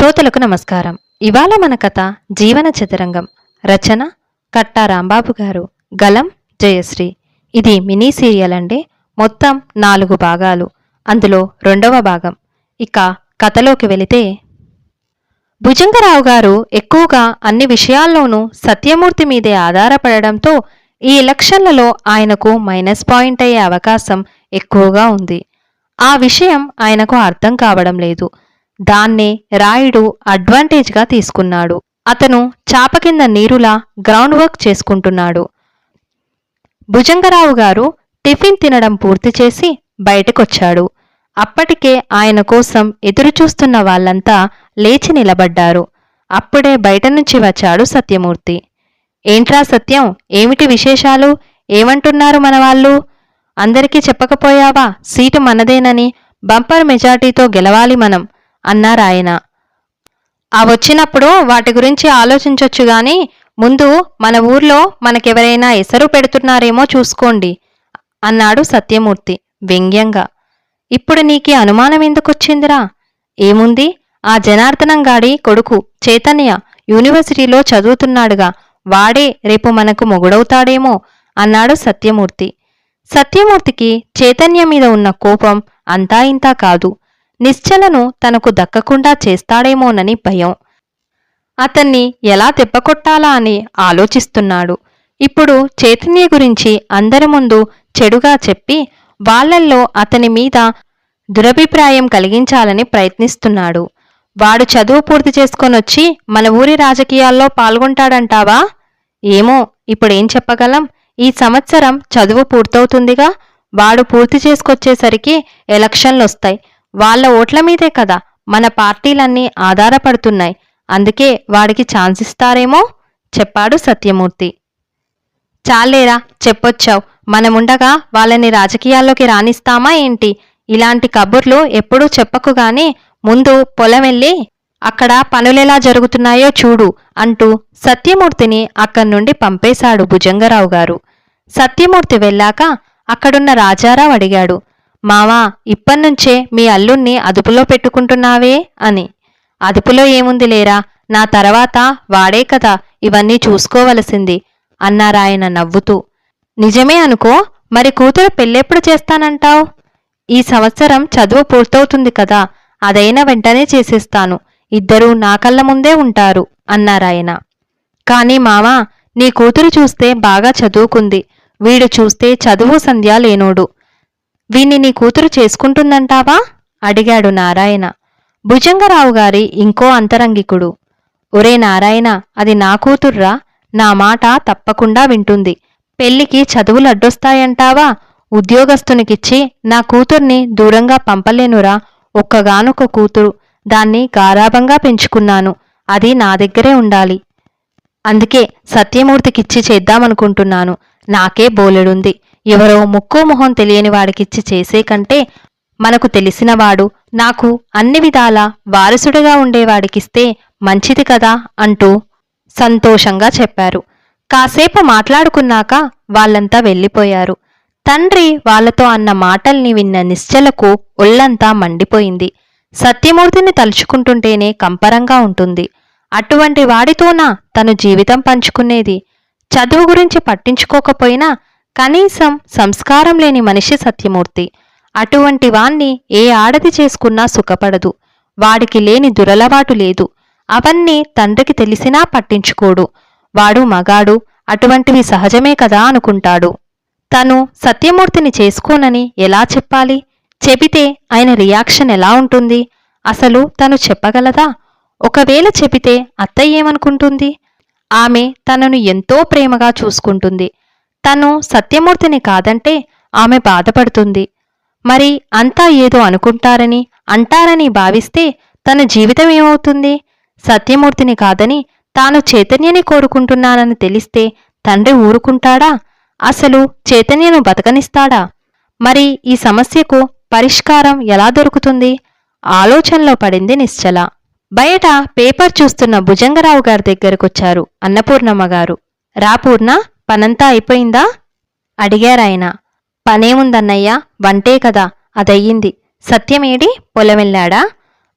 శ్రోతలకు నమస్కారం. ఇవాళ మన కథ జీవన చతురంగం. రచన కట్టా రాంబాబు గారు. గలం జయశ్రీ. ఇది మినీ సీరియల్ అండి. మొత్తం నాలుగు భాగాలు. అందులో రెండవ భాగం. ఇక కథలోకి వెళితే భుజంగరావు గారు ఎక్కువగా అన్ని విషయాల్లోనూ సత్యమూర్తి మీదే ఆధారపడడంతో ఈ ఎలక్షన్లలో ఆయనకు మైనస్ పాయింట్ అయ్యే అవకాశం ఎక్కువగా ఉంది. ఆ విషయం ఆయనకు అర్థం కావడం లేదు. దాన్నే రాయుడు అడ్వాంటేజ్గా తీసుకున్నాడు. అతను చాప కింద నీరులా గ్రౌండ్ వర్క్ చేసుకుంటున్నాడు. భుజంగరావు గారు టిఫిన్ తినడం పూర్తి చేసి బయటకొచ్చాడు. అప్పటికే ఆయన కోసం ఎదురుచూస్తున్న వాళ్ళంతా లేచి నిలబడ్డారు. అప్పుడే బయట నుంచి వచ్చాడు సత్యమూర్తి. ఏంట్రా సత్యం? ఏమిటి విశేషాలు? ఏమంటున్నారు మన వాళ్ళు అందరికీ చెప్పకపోయావా? సీటు మనదేనని? బంపర్ మెజార్టీతో గెలవాలి మనం. అన్నారాయన. ఆ వచ్చినప్పుడు వాటి గురించి ఆలోచించొచ్చు గాని ముందు మన ఊర్లో మనకెవరైనా ఎసరు పెడుతున్నారేమో చూసుకోండి అన్నాడు సత్యమూర్తి వ్యంగ్యంగా. ఇప్పుడు నీకే అనుమానం ఎందుకొచ్చిందిరా? ఏముంది? ఆ జనార్దనం గాడి కొడుకు చైతన్య యూనివర్సిటీలో చదువుతున్నాడుగా వాడే రేపు మనకు మొగుడవుతాడేమో అన్నాడు సత్యమూర్తి. సత్యమూర్తికి చైతన్య మీద ఉన్న కోపం అంతా ఇంతా కాదు. నిశ్చలను తనకు దక్కకుండా చేస్తాడేమోనని భయం. అతన్ని ఎలా తెప్పకొట్టాలా అని ఆలోచిస్తున్నాడు. ఇప్పుడు చైతన్య గురించి అందరి ముందు చెడుగా చెప్పి వాళ్ళల్లో అతని మీద దురభిప్రాయం కలిగించాలని ప్రయత్నిస్తున్నాడు. వాడు చదువు పూర్తి చేసుకొనొచ్చి మన ఊరి రాజకీయాల్లో పాల్గొంటాడంటావా? ఏమో ఇప్పుడేం చెప్పగలం? ఈ సంవత్సరం చదువు పూర్తవుతుందిగా. వాడు పూర్తి చేసుకొచ్చేసరికి ఎలక్షన్లొస్తాయి. వాళ్ళ ఓట్ల మీదే కదా మన పార్టీలన్నీ ఆధారపడుతున్నాయి. అందుకే వాడికి ఛాన్స్ ఇస్తారేమో? చెప్పాడు సత్యమూర్తి. చాలేరా చెప్పొచ్చావు. మనముండగా వాళ్ళని రాజకీయాల్లోకి రాణిస్తామా ఏంటి? ఇలాంటి కబుర్లు ఎప్పుడూ చెప్పకు గాని ముందు పొలం వెళ్ళి అక్కడ పనులెలా జరుగుతున్నాయో చూడు అంటూ సత్యమూర్తిని అక్కడి నుండి పంపేశాడు భుజంగరావు గారు. సత్యమూర్తి వెళ్ళాక అక్కడున్న రాజారావు అడిగాడు. మావా ఇప్పన్నుంచే మీ అల్లుణ్ణి అదుపులో పెట్టుకుంటున్నావే అని. అదుపులో ఏముంది లేరా? నా తర్వాత వాడే కదా ఇవన్నీ చూసుకోవలసింది అన్నారాయన నవ్వుతూ. నిజమే అనుకో మరి కూతురు పెళ్ళెప్పుడు చేస్తానంటావ్? ఈ సంవత్సరం చదువు పూర్తవుతుంది కదా అదైనా వెంటనే చేసేస్తాను. ఇద్దరూ నా కళ్ళ ముందే ఉంటారు అన్నారాయన. కాని మావా నీ కూతురు చూస్తే బాగా చదువుకుంది. వీడు చూస్తే చదువు సంధ్య లేనోడు. వీణ్ణి నీ కూతురు చేసుకుంటుందంటావా? అడిగాడు నారాయణ. భుజంగరావు గారి ఇంకో అంతరంగికుడు. ఒరే నారాయణ అది నా కూతుర్రా? నా మాట తప్పకుండా వింటుంది. పెళ్ళికి చదువులు అడ్డొస్తాయంటావా? ఉద్యోగస్తునికిచ్చి నా కూతుర్ని దూరంగా పంపలేనురా. ఒక్కగానొక్క కూతురు. దాన్ని గారాభంగా పెంచుకున్నాను. అది నా దగ్గరే ఉండాలి. అందుకే సత్యమూర్తికిచ్చి చేద్దామనుకుంటున్నాను. నాకే బోలెడుంది. ఎవరో ముక్కు మొహం తెలియని వాడికిచ్చి చేసే కంటే మనకు తెలిసినవాడు నాకు అన్ని విధాలా వారసుడిగా ఉండేవాడికిస్తే మంచిది కదా అంటూ సంతోషంగా చెప్పారు. కాసేపు మాట్లాడుకున్నాక వాళ్ళంతా వెళ్ళిపోయారు. తండ్రి వాళ్ళతో అన్న మాటల్ని విన్న నిశ్చలకు ఒళ్ళంతా మండిపోయింది. సత్యమూర్తిని తలుచుకుంటుంటేనే కంపరంగా ఉంటుంది. అటువంటి వాడితోనా తను జీవితం పంచుకునేది? చదువు గురించి పట్టించుకోకపోయినా కనీసం సంస్కారం లేని మనిషి సత్యమూర్తి. అటువంటి వాణ్ణి ఏ ఆడది చేసుకున్నా సుఖపడదు. వాడికి లేని దురలవాటు లేదు. అవన్నీ తండ్రికి తెలిసినా పట్టించుకోడు. వాడు మగాడు అటువంటివి సహజమే కదా అనుకుంటాడు. తను సత్యమూర్తిని చేసుకోనని ఎలా చెప్పాలి? చెబితే ఆయన రియాక్షన్ ఎలా ఉంటుంది? అసలు తను చెప్పగలదా? ఒకవేళ చెబితే అత్తయ్య ఏమనుకుంటుంది? ఆమె తనను ఎంతో ప్రేమగా చూసుకుంటుంది. తను సత్యమూర్తిని కాదంటే ఆమె బాధపడుతుంది. మరి అంతా ఏదో అనుకుంటారని అంటారని భావిస్తే తన జీవితం ఏమవుతుంది? సత్యమూర్తిని కాదని తాను చైతన్యని కోరుకుంటున్నానని తెలిస్తే తండ్రి ఊరుకుంటాడా? అసలు చైతన్యను బతకనిస్తాడా? మరి ఈ సమస్యకు పరిష్కారం ఎలా దొరుకుతుంది? ఆలోచనలో పడింది నిశ్చల. బయట పేపర్ చూస్తున్న భుజంగరావు గారి దగ్గరకొచ్చారు అన్నపూర్ణమ్మ గారు. రా పూర్ణ. పనంతా అయిపోయిందా? అడిగారాయన. పనేముందన్నయ్యా? వంటే కదా అదయ్యింది. సత్యమేడి పొలమెళ్ళాడా?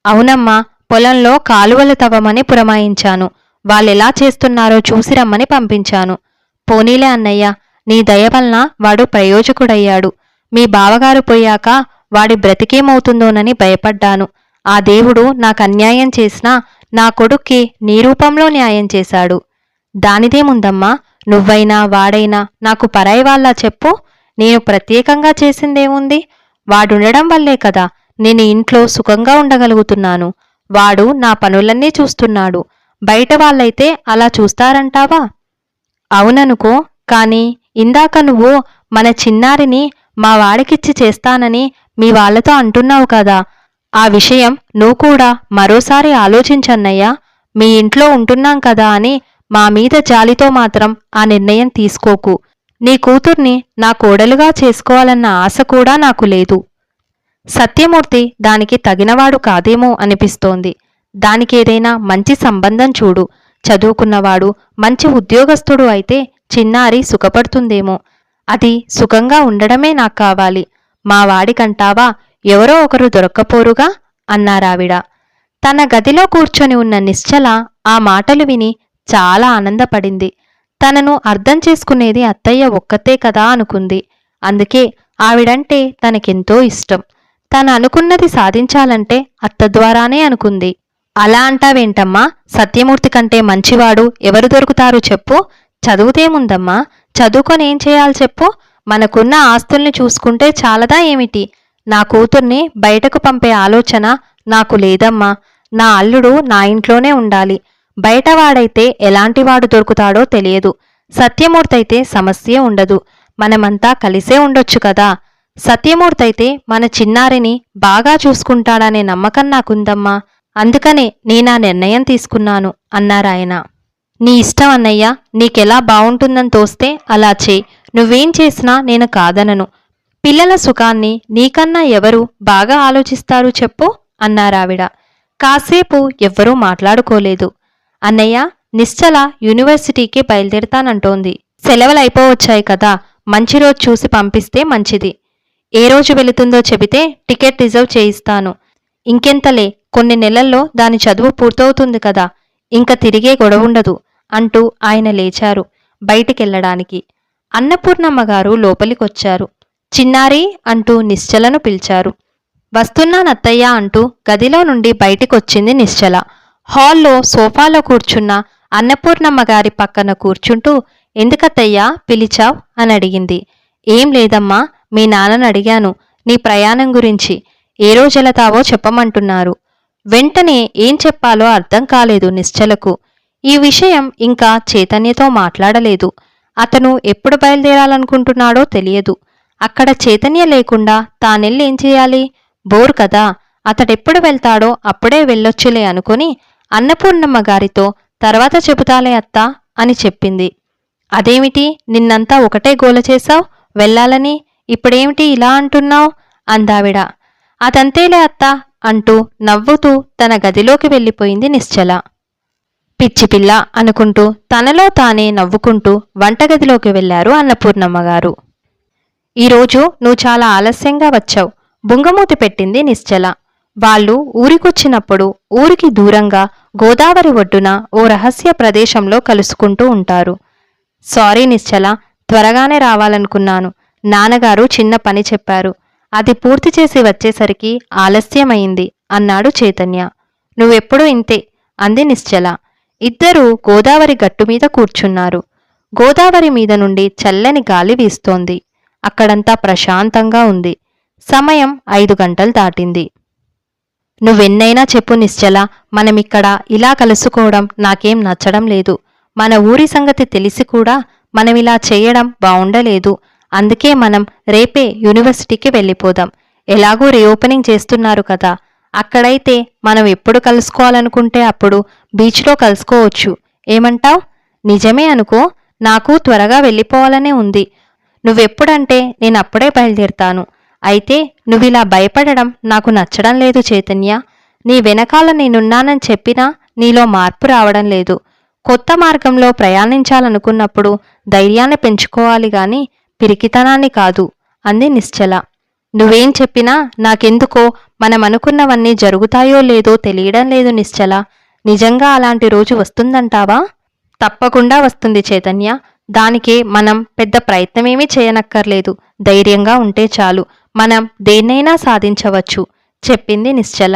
అవునమ్మా పొలంలో కాలువలు తవ్వమని పురమాయించాను. వాళ్ళెలా చేస్తున్నారో చూసి రమ్మని పంపించాను. పోనీలే అన్నయ్య నీ దయ వలన వాడు ప్రయోజకుడయ్యాడు. మీ బావగారు పోయాక వాడి బ్రతికేమవుతుందోనని భయపడ్డాను. ఆ దేవుడు నాకు అన్యాయం చేసినా నా కొడుక్కి నీ రూపంలో న్యాయం చేశాడు. దానిదేముందమ్మా నువ్వైనా వాడైనా నాకు పరాయి వాళ్ళ చెప్పు. నేను ప్రత్యేకంగా చేసిందేముంది? వాడుండడం వల్లే కదా నేను ఇంట్లో సుఖంగా ఉండగలుగుతున్నాను. వాడు నా పనులన్నీ చూస్తున్నాడు. బయట వాళ్ళైతే అలా చూస్తారంటావా? అవుననుకో కాని ఇందాక నువ్వు మన చిన్నారిని మా వాడికిచ్చి చేస్తానని మీ వాళ్ళతో అంటున్నావు కదా. ఆ విషయం నువ్వు కూడా మరోసారి ఆలోచించన్నయ్యా. మీ ఇంట్లో ఉంటున్నాం కదా అని మా మీద జాలితో మాత్రం ఆ నిర్ణయం తీసుకోకు. నీ కూతుర్ని నా కోడలుగా చేసుకోవాలన్న ఆశ కూడా నాకు లేదు. సత్యమూర్తి దానికి తగినవాడు కాదేమో అనిపిస్తోంది. దానికేదైనా మంచి సంబంధం చూడు. చదువుకున్నవాడు మంచి ఉద్యోగస్తుడు అయితే చిన్నారి సుఖపడుతుందేమో. అది సుఖంగా ఉండడమే నాకు కావాలి. మా వాడికంటావా? ఎవరో ఒకరు దొరక్కపోరుగా? అన్నారావిడ. తన గదిలో కూర్చొని ఉన్న నిశ్చల ఆ మాటలు విని చాలా ఆనందపడింది. తనను అర్థం చేసుకునేది అత్తయ్య ఒక్కతే కదా అనుకుంది. అందుకే ఆవిడంటే తనకెంతో ఇష్టం. తను అనుకున్నది సాధించాలంటే అత్త ద్వారానే అనుకుంది. అలా అంటావేంటమ్మా? సత్యమూర్తి కంటే మంచివాడు ఎవరు దొరుకుతారు చెప్పు. చదువుతేముందమ్మా? చదువుకొని ఏం చేయాలి చెప్పు. మనకున్న ఆస్తుల్ని చూసుకుంటే చాలదా ఏమిటి? నా కూతుర్ని బయటకు పంపే ఆలోచన నాకు లేదమ్మా. నా అల్లుడు నా ఇంట్లోనే ఉండాలి. బయటవాడైతే ఎలాంటివాడు దొరుకుతాడో తెలియదు. సత్యమూర్తయితే సమస్యే ఉండదు. మనమంతా కలిసే ఉండొచ్చు కదా. సత్యమూర్తయితే మన చిన్నారిని బాగా చూసుకుంటాడనే నమ్మకం నాకుందమ్మా. అందుకనే నేనా నిర్ణయం తీసుకున్నాను అన్నారాయన నీ ఇష్టం అన్నయ్య నీకెలా బావుంటుందని తోస్తే అలా చేయి. నువ్వేం చేసినా నేను కాదనను. పిల్లల సుఖాన్ని నీకన్నా ఎవరు బాగా ఆలోచిస్తారు చెప్పు అన్నారావిడ. కాసేపు ఎవ్వరూ మాట్లాడుకోలేదు. అన్నయ్య నిశ్చల యూనివర్సిటీకి బయలుదేరతానంటోంది. సెలవులైపోవచ్చాయి కదా మంచి రోజు చూసి పంపిస్తే మంచిది. ఏ రోజు వెళుతుందో చెబితే టికెట్ రిజర్వ్ చేయిస్తాను. ఇంకెంతలే కొన్ని నెలల్లో దాని చదువు పూర్తవుతుంది కదా ఇంక తిరిగే గొడవుండదు అంటూ ఆయన లేచారు బయటికెళ్ళడానికి అన్నపూర్ణమ్మ గారు లోపలికొచ్చారు. చిన్నారి అంటూ నిశ్చలను పిలిచారు. వస్తున్నానత్తయ్య అంటూ గదిలో నుండి బయటికొచ్చింది నిశ్చల. హాల్లో సోఫాలో కూర్చున్న అన్నపూర్ణమ్మ గారి పక్కన కూర్చుంటూ ఎందుకత్తయ్యా పిలిచావ్? అని అడిగింది. ఏం లేదమ్మా మీ నాన్నని అడిగాను నీ ప్రయాణం గురించి. ఏ రోజెలతావో చెప్పమంటున్నారు. వెంటనే ఏం చెప్పాలో అర్థం కాలేదు నిశ్చలకు. ఈ విషయం ఇంకా చైతన్యతో మాట్లాడలేదు. అతను ఎప్పుడు బయలుదేరాలనుకుంటున్నాడో తెలియదు. అక్కడ చైతన్య లేకుండా తానెళ్ళి ఏం చేయాలి? బోర్ కదా అతడెప్పుడు వెళ్తాడో అప్పుడే వెళ్ళొచ్చులే అనుకుని అన్నపూర్ణమ్మ గారితో తర్వాత చెబుతాలే అత్తా అని చెప్పింది. అదేమిటి? నిన్నంతా ఒకటే గోల చేశావు? వెళ్ళాలని? ఇప్పుడేమిటి ఇలా అంటున్నావు? అందావిడ. అదంతేలే అత్తా అంటూ నవ్వుతూ తన గదిలోకి వెళ్ళిపోయింది నిశ్చల. పిచ్చిపిల్ల అనుకుంటూ తనలో తానే నవ్వుకుంటూ వంటగదిలోకి వెళ్ళారు అన్నపూర్ణమ్మ గారు. ఈరోజు నువ్వు చాలా ఆలస్యంగా వచ్చావు. బుంగమూతి పెట్టింది నిశ్చల. వాళ్ళు ఊరికొచ్చినప్పుడు ఊరికి దూరంగా గోదావరి ఒడ్డున ఓ రహస్య ప్రదేశంలో కలుసుకుంటూ ఉంటారు. సారీ నిశ్చల త్వరగానే రావాలనుకున్నాను. నాన్నగారు చిన్న పని చెప్పారు. అది పూర్తి చేసి వచ్చేసరికి ఆలస్యమైంది అన్నాడు చైతన్య. నువ్వెప్పుడూ ఇంతే అంది నిశ్చల. ఇద్దరూ గోదావరి గట్టు మీద కూర్చున్నారు. గోదావరి మీద నుండి చల్లని గాలి వీస్తోంది. అక్కడంతా ప్రశాంతంగా ఉంది. సమయం ఐదు గంటలు దాటింది. నువ్వెన్నైనా చెప్పు నిశ్చల మనమిక్కడ ఇలా కలుసుకోవడం నాకేం నచ్చడం లేదు. మన ఊరి సంగతి తెలిసి కూడా మనమిలా చేయడం బావుండలేదు. అందుకే మనం రేపే యూనివర్సిటీకి వెళ్ళిపోదాం. ఎలాగూ రీఓపెనింగ్ చేస్తున్నారు కదా. అక్కడైతే మనం ఎప్పుడు కలుసుకోవాలనుకుంటే అప్పుడు బీచ్లో కలుసుకోవచ్చు. ఏమంటావ్? నిజమే అనుకో నాకు త్వరగా వెళ్ళిపోవాలనే ఉంది. నువ్వెప్పుడంటే నేను అప్పుడే బయలుదేరుతాను. అయితే నువ్విలా భయపడడం నాకు నచ్చడం లేదు చైతన్య. నీ వెనకాల నేనున్నానని చెప్పినా నీలో మార్పు రావడం లేదు. కొత్త మార్గంలో ప్రయాణించాలనుకున్నప్పుడు ధైర్యాన్ని పెంచుకోవాలి గాని పిరికితనాన్ని కాదు అంది నిశ్చల. నువ్వేం చెప్పినా నాకెందుకో మనం అనుకున్నవన్నీ జరుగుతాయో లేదో తెలియడం లేదు నిశ్చల. నిజంగా అలాంటి రోజు వస్తుందంటావా? తప్పకుండా వస్తుంది చైతన్య. దానికి మనం పెద్ద ప్రయత్నమేమీ చేయనక్కర్లేదు. ధైర్యంగా ఉంటే చాలు. మనం దేన్నైనా సాధించవచ్చు చెప్పింది నిశ్చల.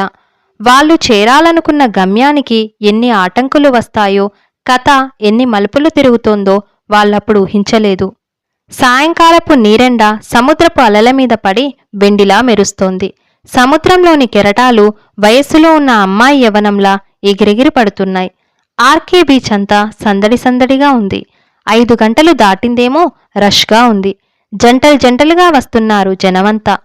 వాళ్ళు చేరాలనుకున్న గమ్యానికి ఎన్ని ఆటంకులు వస్తాయో కథ ఎన్ని మలుపులు తిరుగుతోందో వాళ్ళప్పుడు ఊహించలేదు. సాయంకాలపు నీరెండ సముద్రపు అలల మీద పడి వెండిలా మెరుస్తోంది. సముద్రంలోని కెరటాలు వయస్సులో ఉన్న అమ్మాయి యవనంలా ఎగిరెగిరి పడుతున్నాయి. ఆర్కే బీచ్ అంతా సందడి సందడిగా ఉంది. ఐదు గంటలు దాటిందేమో రష్గా ఉంది. జంటలు జంటలుగా వస్తున్నారు జనమంతా.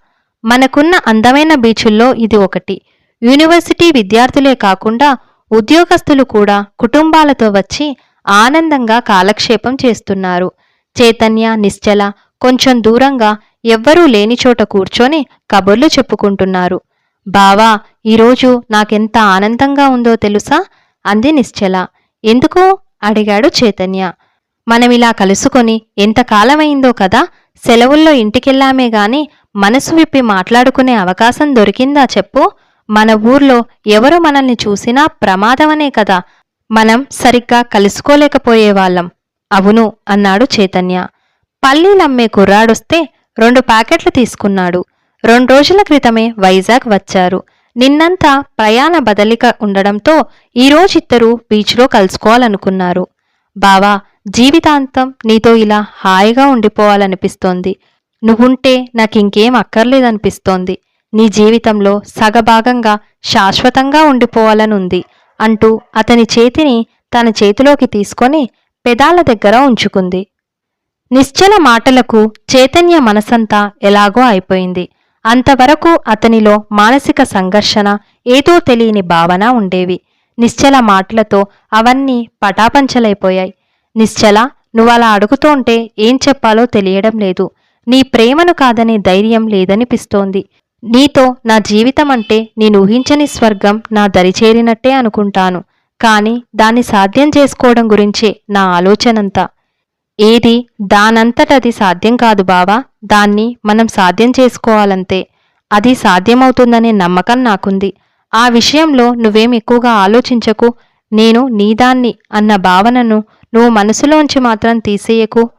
మనకున్న అందమైన బీచుల్లో ఇది ఒకటి. యూనివర్సిటీ విద్యార్థులే కాకుండా ఉద్యోగస్తులు కూడా కుటుంబాలతో వచ్చి ఆనందంగా కాలక్షేపం చేస్తున్నారు. చైతన్య నిశ్చల కొంచెం దూరంగా ఎవ్వరూ లేని చోట కూర్చొని కబుర్లు చెప్పుకుంటున్నారు. బావా ఈరోజు నాకెంత ఆనందంగా ఉందో తెలుసా? అంది నిశ్చల. ఎందుకు? అడిగాడు చైతన్య. మనమిలా కలుసుకొని ఎంతకాలమైందో కదా? సెలవుల్లో ఇంటికెళ్ళామే గాని మనసు విప్పి మాట్లాడుకునే అవకాశం దొరికిందా చెప్పు? మన ఊర్లో ఎవరు మనల్ని చూసినా ప్రమాదమనే కదా. మనం సరిగ్గా కలుసుకోలేకపోయేవాళ్ళం అవును అన్నాడు చైతన్య. పల్లీలమ్మే కుర్రాడొస్తే రెండు ప్యాకెట్లు తీసుకున్నాడు. రెండు రోజుల క్రితమే వైజాగ్ వచ్చారు. నిన్నంతా ప్రయాణ బదలిక ఉండడంతో ఈరోజిద్దరూ బీచ్లో కలుసుకోవాలనుకున్నారు. బావా జీవితాంతం నీతో ఇలా హాయిగా ఉండిపోవాలనిపిస్తోంది. నువ్వుంటే నాకింకేం అక్కర్లేదనిపిస్తోంది. నీ జీవితంలో సగభాగంగా శాశ్వతంగా ఉండిపోవాలనుంది అంటూ అతని చేతిని తన చేతిలోకి తీసుకొని పెదాల దగ్గర ఉంచుకుంది. నిశ్చల మాటలకు చైతన్య మనసంతా ఎలాగో అయిపోయింది. అంతవరకు అతనిలో మానసిక సంఘర్షణ ఏదో తెలియని భావన ఉండేవి. నిశ్చల మాటలతో అవన్నీ పటాపంచలైపోయాయి. నిశ్చల నువ్వు అలా అడుగుతోంటే ఏం చెప్పాలో తెలియడం లేదు. నీ ప్రేమను కాదనే ధైర్యం లేదనిపిస్తోంది. నీతో నా జీవితం అంటే నేను ఊహించని స్వర్గం నా దరిచేరినట్టే అనుకుంటాను. కానీ దాన్ని సాధ్యం చేసుకోవడం గురించే నా ఆలోచనంతా. ఏది దానంతటది సాధ్యం కాదు బావా. దాన్ని మనం సాధ్యం చేసుకోవాలంతే. అది సాధ్యమవుతుందనే నమ్మకం నాకుంది. ఆ విషయంలో నువ్వేం ఎక్కువగా ఆలోచించకు. నేను నీదాన్ని అన్న భావనను నువ్వు మనసులోంచి మాత్రం తీసేయకు.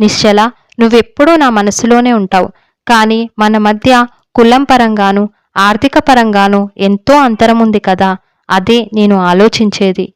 నిశ్చల నువ్వెప్పుడూ నా మనసులోనే ఉంటావు. కానీ మన మధ్య కులం పరంగాను ఆర్థిక పరంగాను ఎంతో అంతరముంది కదా అదే నేను ఆలోచించేది.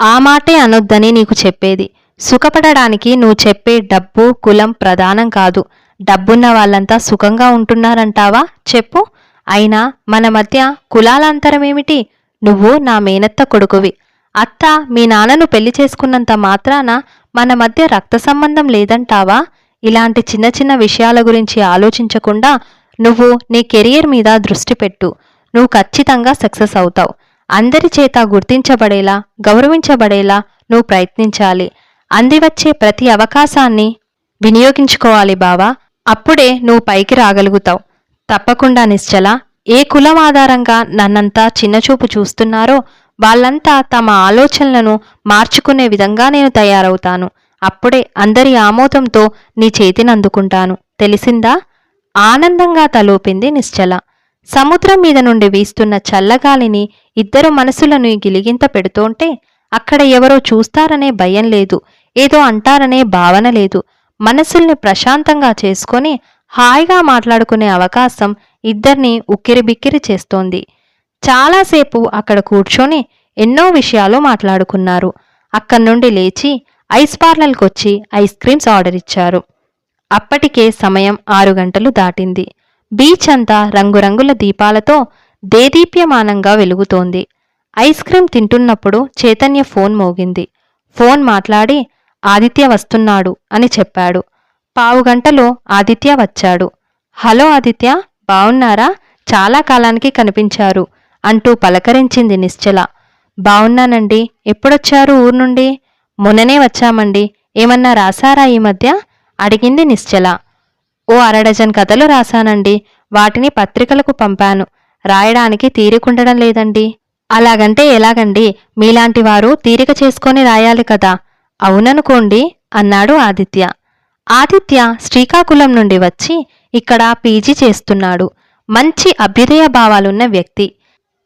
ఆ మాటే అనొద్దని నీకు చెప్పేది. సుఖపడడానికి నువ్వు చెప్పే డబ్బు కులం ప్రధానం కాదు. డబ్బున్న వాళ్ళంతా సుఖంగా ఉంటున్నారంటావా? చెప్పు. అయినా మన మధ్య కులాల అంతరమేమిటి నువ్వు నా మేనత్త కొడుకువి. అత్త మీ నాన్నను పెళ్ళి చేసుకున్నంత మాత్రాన మన మధ్య రక్త సంబంధం లేదంటావా? ఇలాంటి చిన్న చిన్న విషయాల గురించి ఆలోచించకుండా నువ్వు నీ కెరియర్ మీద దృష్టి పెట్టు. నువ్వు ఖచ్చితంగా సక్సెస్ అవుతావు. అందరి చేత గుర్తించబడేలా గౌరవించబడేలా నువ్వు ప్రయత్నించాలి. అందివచ్చే ప్రతి అవకాశాన్ని వినియోగించుకోవాలి బావా. అప్పుడే నువ్వు పైకి రాగలుగుతావు. తప్పకుండా నిశ్చల. ఏ కులం ఆధారంగా నన్నంతా చిన్నచూపు చూస్తున్నారో వాళ్ళంతా తమ ఆలోచనలను మార్చుకునే విధంగా నేను తయారవుతాను. అప్పుడే అందరి ఆమోదంతో నీ చేతిని అందుకుంటాను. తెలిసిందా? ఆనందంగా తలూపింది నిశ్చల. సముద్రం మీద నుండి వీస్తున్న చల్లగాలిని ఇద్దరు మనసులను గిలిగింత పెడుతోంటే అక్కడ ఎవరో చూస్తారనే భయం లేదు. ఏదో అంటారనే భావన లేదు. మనసుల్ని ప్రశాంతంగా చేసుకొని హాయిగా మాట్లాడుకునే అవకాశం ఇద్దరిని ఉక్కిరిబిక్కిరి చేస్తోంది. చాలాసేపు అక్కడ కూర్చొని ఎన్నో విషయాలు మాట్లాడుకున్నారు. అక్కడి నుండి లేచి ఐస్ పార్లర్కొచ్చి ఐస్ క్రీమ్స్ ఆర్డర్ ఇచ్చారు. అప్పటికే సమయం ఆరు గంటలు దాటింది. బీచ్ అంతా రంగురంగుల దీపాలతో దేదీప్యమానంగా వెలుగుతోంది. ఐస్ క్రీమ్ తింటున్నప్పుడు చైతన్య ఫోన్ మోగింది. ఫోన్ మాట్లాడి ఆదిత్య వస్తున్నాడు అని చెప్పాడు. పావుగంటలో ఆదిత్య వచ్చాడు. హలో ఆదిత్య బావున్నారా? చాలా కాలానికి కనిపించారు. అంటూ పలకరించింది నిశ్చల. బావున్నానండి. ఎప్పుడొచ్చారు ఊరు నుండి? మొన్ననే వచ్చామండి. ఏమన్నా రాసారా ఈ మధ్య? అడిగింది నిశ్చల. ఓ అరడజన్ కథలు రాశానండి. వాటిని పత్రికలకు పంపాను. రాయడానికి తీరికుండడం లేదండి. అలాగంటే ఎలాగండి? మీలాంటి వారు తీరిక చేసుకొని రాయాలి కదా. అవుననుకోండి అన్నాడు ఆదిత్య. ఆదిత్య శ్రీకాకుళం నుండి వచ్చి ఇక్కడ పీజీ చేస్తున్నాడు. మంచి అభ్యుదయ భావాలున్న వ్యక్తి.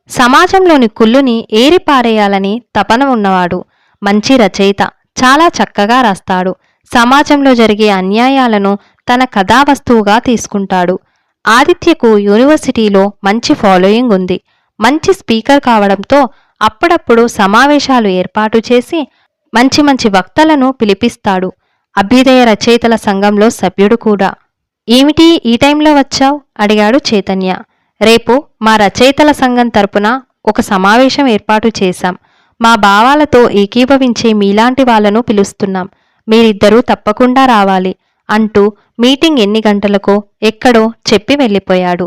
సమాజంలోని కుళ్ళుని ఏరిపారేయాలని తపన ఉన్నవాడు. మంచి రచయిత. చాలా చక్కగా రాస్తాడు. సమాజంలో జరిగే అన్యాయాలను తన కథావస్తువుగా తీసుకుంటాడు. ఆదిత్యకు యూనివర్సిటీలో మంచి ఫాలోయింగ్ ఉంది. మంచి స్పీకర్ కావడంతో అప్పుడప్పుడు సమావేశాలు ఏర్పాటు చేసి మంచి మంచి వక్తలను పిలిపిస్తాడు. అభ్యుదయ రచయితల సంఘంలో సభ్యుడు కూడా. ఏమిటి ఈ టైంలో వచ్చావు? అడిగాడు చైతన్య. రేపు మా రచయితల సంఘం తరపున ఒక సమావేశం ఏర్పాటు చేశాం. మా భావాలతో ఏకీభవించే మీలాంటి వాళ్ళను పిలుస్తున్నాం. మీరిద్దరూ తప్పకుండా రావాలి అంటూ మీటింగ్ ఎన్ని గంటలకో ఎక్కడో చెప్పి వెళ్ళిపోయాడు.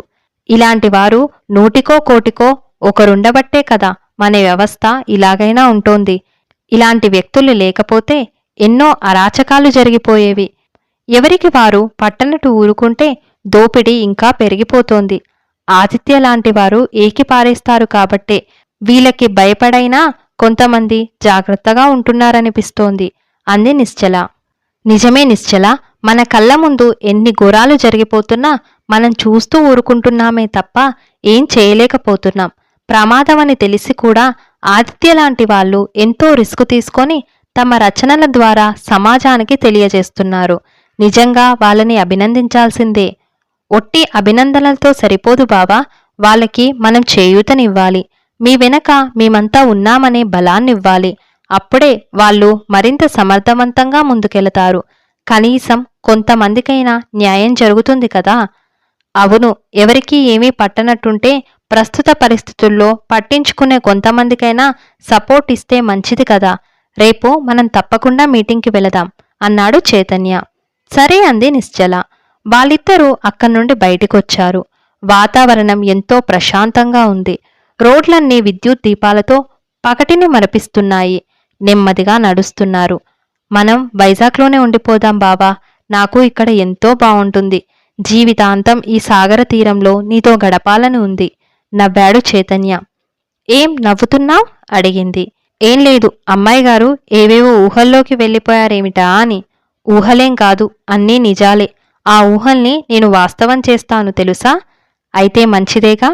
ఇలాంటి వారు నూటికో కోటికో ఒకరుండబట్టే కదా మన వ్యవస్థ ఇలాగైనా ఉంటోంది. ఇలాంటి వ్యక్తులు లేకపోతే ఎన్నో అరాచకాలు జరిగిపోయేవి. ఎవరికి వారు పట్టనట్టు ఊరుకుంటే దోపిడీ ఇంకా పెరిగిపోతోంది. ఆదిత్య లాంటి వారు ఏకిపారేస్తారు కాబట్టే వీళ్ళకి భయపడైనా కొంతమంది జాగ్రత్తగా ఉంటున్నారనిపిస్తోంది. అంది నిశ్చల. నిజమే నిశ్చల మన కళ్ళ ముందు ఎన్ని ఘోరాలు జరిగిపోతున్నా మనం చూస్తూ ఊరుకుంటున్నామే తప్ప ఏం చేయలేకపోతున్నాం. ప్రమాదమని తెలిసి కూడా ఆదిత్య లాంటి వాళ్ళు ఎంతో రిస్క్ తీసుకొని తమ రచనల ద్వారా సమాజానికి తెలియజేస్తున్నారు. నిజంగా వాళ్ళని అభినందించాల్సిందే. ఒట్టి అభినందనలతో సరిపోదు బావా వాళ్ళకి మనం చేయూతనివ్వాలి. మీ వెనక మేమంతా ఉన్నామనే బలాన్నివ్వాలి. అప్పుడే వాళ్ళు మరింత సమర్థవంతంగా ముందుకెళతారు. కనీసం కొంతమందికైనా న్యాయం జరుగుతుంది కదా? అవును ఎవరికీ ఏమీ పట్టనట్టుంటే ప్రస్తుత పరిస్థితుల్లో పట్టించుకునే కొంతమందికైనా సపోర్ట్ ఇస్తే మంచిది కదా? రేపు మనం తప్పకుండా మీటింగ్కి వెళదాం అన్నాడు చైతన్య. సరే అంది నిశ్చల. వాళ్ళిద్దరూ అక్కడి నుండి బయటికొచ్చారు. వాతావరణం ఎంతో ప్రశాంతంగా ఉంది. రోడ్లన్నీ విద్యుత్ దీపాలతో పకటిని మరపిస్తున్నాయి. నెమ్మదిగా నడుస్తున్నారు. మనం వైజాగ్లోనే ఉండిపోదాం బావా. నాకు ఇక్కడ ఎంతో బాగుంటుంది జీవితాంతం ఈ సాగర తీరంలో నీతో గడపాలని ఉంది. నవ్వాడు చైతన్య. ఏం నవ్వుతున్నావు? అడిగింది. ఏం లేదు. అమ్మాయి గారు ఏవేవో ఊహల్లోకి వెళ్ళిపోయారేమిటా అని. ఊహలేం కాదు. అన్నీ నిజాలే. ఆ ఊహల్ని నేను వాస్తవం చేస్తాను తెలుసా? అయితే మంచిదేగా?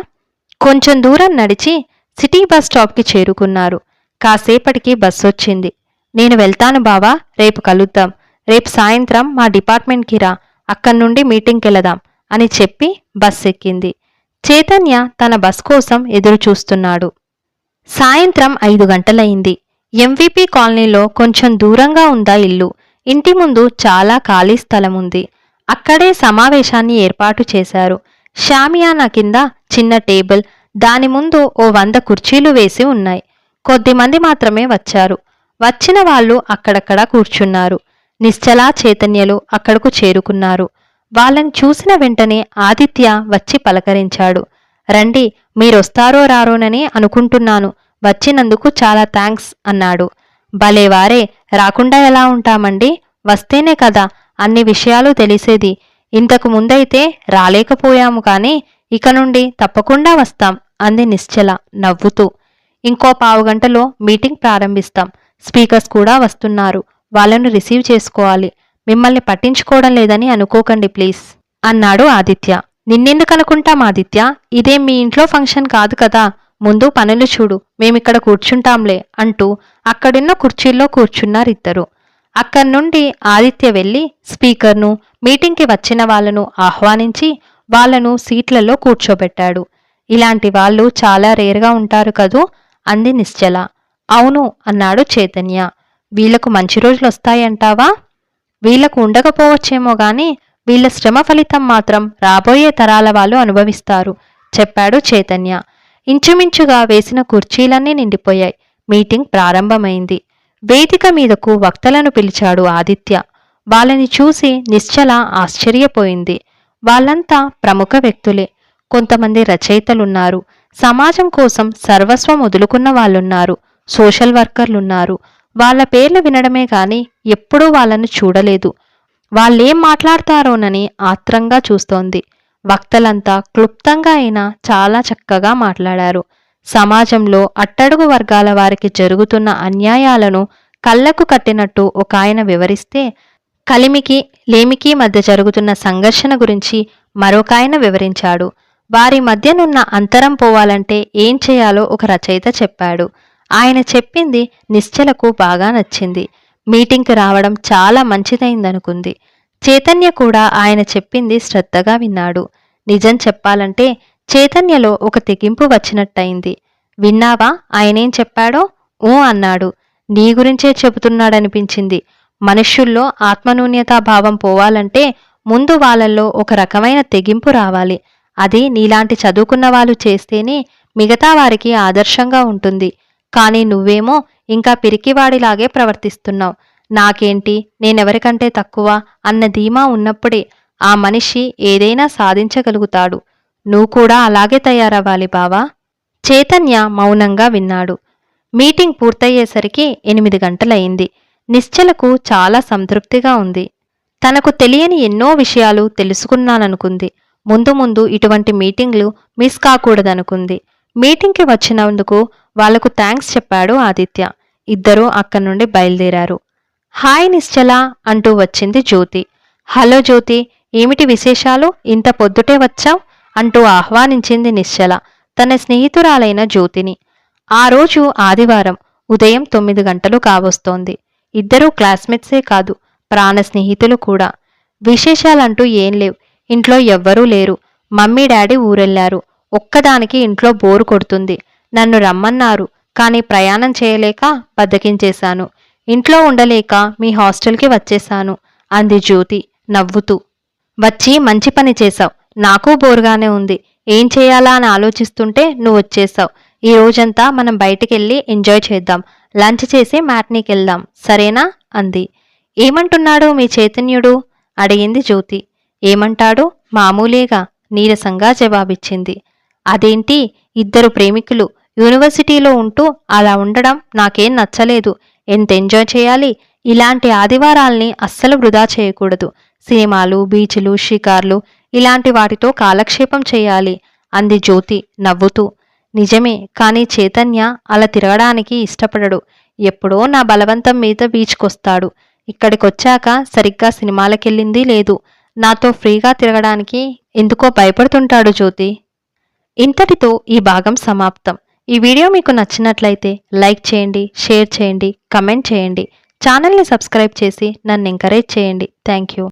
కొంచెం దూరం నడిచి సిటీ బస్ స్టాప్కి చేరుకున్నారు. కాసేపటికి బస్ వచ్చింది నేను వెళ్తాను బావా రేపు కలుద్దాం. రేపు సాయంత్రం మా డిపార్ట్మెంట్కి రా. అక్కడి నుండి మీటింగ్కి వెళదాం అని చెప్పి బస్ ఎక్కింది చైతన్య తన బస్ కోసం ఎదురు చూస్తున్నాడు సాయంత్రం ఐదు గంటలయింది. ఎంవిపి కాలనీలో కొంచెం దూరంగా ఉందా ఇల్లు? ఇంటి ముందు చాలా ఖాళీ స్థలం ఉంది అక్కడే సమావేశాన్ని ఏర్పాటు చేశారు. షామియానా కింద చిన్న టేబుల్ దాని ముందు ఓ వంద కుర్చీలు వేసి ఉన్నాయి. కొద్దిమంది మాత్రమే వచ్చారు. వచ్చిన వాళ్ళు అక్కడక్కడ కూర్చున్నారు. నిశ్చలా చైతన్యలు అక్కడకు చేరుకున్నారు. వాళ్ళని చూసిన వెంటనే ఆదిత్య వచ్చి పలకరించాడు. రండి మీరొస్తారో రారోనని అనుకుంటున్నాను. వచ్చినందుకు చాలా థ్యాంక్స్ అన్నాడు. భలేవారే రాకుండా ఎలా ఉంటామండి? వస్తేనే కదా అన్ని విషయాలు తెలిసేది. ఇంతకు ముందైతే రాలేకపోయాము కానీ ఇక నుండి తప్పకుండా వస్తాం అంది నిశ్చల నవ్వుతూ. ఇంకో పావు గంటలో మీటింగ్ ప్రారంభిస్తాం. స్పీకర్స్ కూడా వస్తున్నారు. వాళ్ళను రిసీవ్ చేసుకోవాలి. మిమ్మల్ని పట్టించుకోవడం లేదని అనుకోకండి ప్లీజ్ అన్నాడు ఆదిత్య. నిన్నెందుకనుకుంటాం ఆదిత్య? ఇదే మీ ఇంట్లో ఫంక్షన్ కాదు కదా. ముందు పనులు చూడు. మేమిక్కడ కూర్చుంటాంలే అంటూ అక్కడున్న కుర్చీల్లో కూర్చున్నారిద్దరు. అక్కడి నుండి ఆదిత్య వెళ్ళి స్పీకర్ను మీటింగ్కి వచ్చిన వాళ్ళను ఆహ్వానించి వాళ్ళను సీట్లలో కూర్చోబెట్టాడు. ఇలాంటి వాళ్ళు చాలా రేర్గా ఉంటారు కదూ? అంది నిశ్చల. అవును అన్నాడు చైతన్య. వీళ్ళకు మంచి రోజులు వస్తాయంటావా వీళ్ళకు ఉండకపోవచ్చేమో గాని వీళ్ళ శ్రమ ఫలితం మాత్రం రాబోయే తరాల వాళ్ళు అనుభవిస్తారు చెప్పాడు చైతన్య. ఇంచుమించుగా వేసిన కుర్చీలన్నీ నిండిపోయాయి. మీటింగ్ ప్రారంభమైంది. వేదిక మీదకు వక్తలను పిలిచాడు ఆదిత్య. వాళ్ళని చూసి నిశ్చల ఆశ్చర్యపోయింది. వాళ్ళంతా ప్రముఖ వ్యక్తులే. కొంతమంది రచయితలున్నారు. సమాజం కోసం సర్వస్వం వదులుకున్న వాళ్ళున్నారు. సోషల్ వర్కర్లున్నారు. వాళ్ళ పేర్లు వినడమే గాని ఎప్పుడూ వాళ్ళను చూడలేదు. వాళ్ళేం మాట్లాడతారోనని ఆత్రంగా చూస్తోంది. వక్తలంతా క్లుప్తంగా అయినా చాలా చక్కగా మాట్లాడారు. సమాజంలో అట్టడుగు వర్గాల వారికి జరుగుతున్న అన్యాయాలను కళ్ళకు కట్టినట్టు ఒక ఆయన వివరిస్తే కలిమికి లేమికి మధ్య జరుగుతున్న సంఘర్షణ గురించి మరొక ఆయన వివరించాడు. వారి మధ్యనున్న అంతరం పోవాలంటే ఏం చేయాలో ఒక రచయిత చెప్పాడు. ఆయన చెప్పింది నిశ్చలకు బాగా నచ్చింది. మీటింగ్కి రావడం చాలా మంచిదైందనుకుంది. చైతన్య కూడా ఆయన చెప్పింది శ్రద్ధగా విన్నాడు. నిజం చెప్పాలంటే చైతన్యలో ఒక తెగింపు వచ్చినట్టయింది. విన్నావా? ఆయనేం చెప్పాడో? ఊ అన్నాడు. నీ గురించే చెబుతున్నాడనిపించింది. మనుష్యుల్లో ఆత్మనూన్యతా భావం పోవాలంటే ముందు వాళ్ళల్లో ఒక రకమైన తెగింపు రావాలి. అది నీలాంటి చదువుకున్న వాళ్ళు చేస్తేనే మిగతా వారికి ఆదర్శంగా ఉంటుంది. కానీ నువ్వేమో ఇంకా పిరికివాడిలాగే ప్రవర్తిస్తున్నావు. నాకేంటి? నేనెవరికంటే తక్కువ అన్న ధీమా ఉన్నప్పుడే ఆ మనిషి ఏదైనా సాధించగలుగుతాడు. నువ్వు కూడా అలాగే తయారవ్వాలి బావా. చైతన్య మౌనంగా విన్నాడు. మీటింగ్ పూర్తయ్యేసరికి ఎనిమిది గంటలయింది నిశ్చలకు చాలా సంతృప్తిగా ఉంది. తనకు తెలియని ఎన్నో విషయాలు తెలుసుకున్నాననుకుంది. ముందు ముందు ఇటువంటి మీటింగ్లు మిస్ కాకూడదనుకుంది. మీటింగ్కి వచ్చినందుకు వాళ్ళకు థ్యాంక్స్ చెప్పాడు ఆదిత్య. ఇద్దరూ అక్కడి నుండి బయలుదేరారు. హాయ్ నిశ్చల అంటూ వచ్చింది జ్యోతి. హలో జ్యోతి ఏమిటి విశేషాలు? ఇంత పొద్దుటే వచ్చావు? అంటూ ఆహ్వానించింది నిశ్చల. తన స్నేహితురాలైన జ్యోతిని. ఆ రోజు ఆదివారం ఉదయం తొమ్మిది గంటలు కావస్తోంది. ఇద్దరూ క్లాస్మేట్సే కాదు ప్రాణ స్నేహితులు కూడా. విశేషాలంటూ ఏం లేవు. ఇంట్లో ఎవ్వరూ లేరు. మమ్మీ డాడీ ఊరెళ్ళారు. ఒక్కదానికి ఇంట్లో బోరు కొడుతుంది. నన్ను రమ్మన్నారు కానీ ప్రయాణం చేయలేక బద్దకించేశాను. ఇంట్లో ఉండలేక మీ హాస్టల్కి వచ్చేశాను అంది జ్యోతి నవ్వుతూ. వచ్చి మంచి పని చేశావు. నాకు బోరుగానే ఉంది. ఏం చేయాలా అని ఆలోచిస్తుంటే నువ్వు వచ్చేసావు. ఈ రోజంతా మనం బయటికెళ్ళి ఎంజాయ్ చేద్దాం. లంచ్ చేసి మ్యాట్నీకి వెళ్దాం సరేనా? అంది. ఏమంటున్నాడు మీ చైతన్యుడు? అడిగింది జ్యోతి. ఏమంటాడు? మామూలేగా నీరసంగా జవాబిచ్చింది. అదేంటి? ఇద్దరు ప్రేమికులు. యూనివర్సిటీలో ఉంటూ అలా ఉండడం నాకేం నచ్చలేదు. ఎంత ఎంజాయ్ చేయాలి? ఇలాంటి ఆదివారాల్ని అస్సలు వృధా చేయకూడదు. సినిమాలు బీచ్లు షికార్లు ఇలాంటి వాటితో కాలక్షేపం చేయాలి అంది జ్యోతి నవ్వుతూ. నిజమే కానీ చైతన్య అలా తిరగడానికి ఇష్టపడడు. ఎప్పుడో నా బలవంతం మీద బీచ్కొస్తాడు. ఇక్కడికొచ్చాక సరిగ్గా సినిమాలకెళ్ళింది లేదు. నాతో ఫ్రీగా తిరగడానికి ఎందుకో భయపడుతుంటాడు జ్యోతి. ఇంతటితో ఈ భాగం సమాప్తం. ఈ వీడియో మీకు నచ్చినట్లయితే లైక్ చేయండి షేర్ చేయండి కమెంట్ చేయండి. ఛానల్ని సబ్స్క్రైబ్ చేసి నన్ను ఎంకరేజ్ చేయండి. Thank you.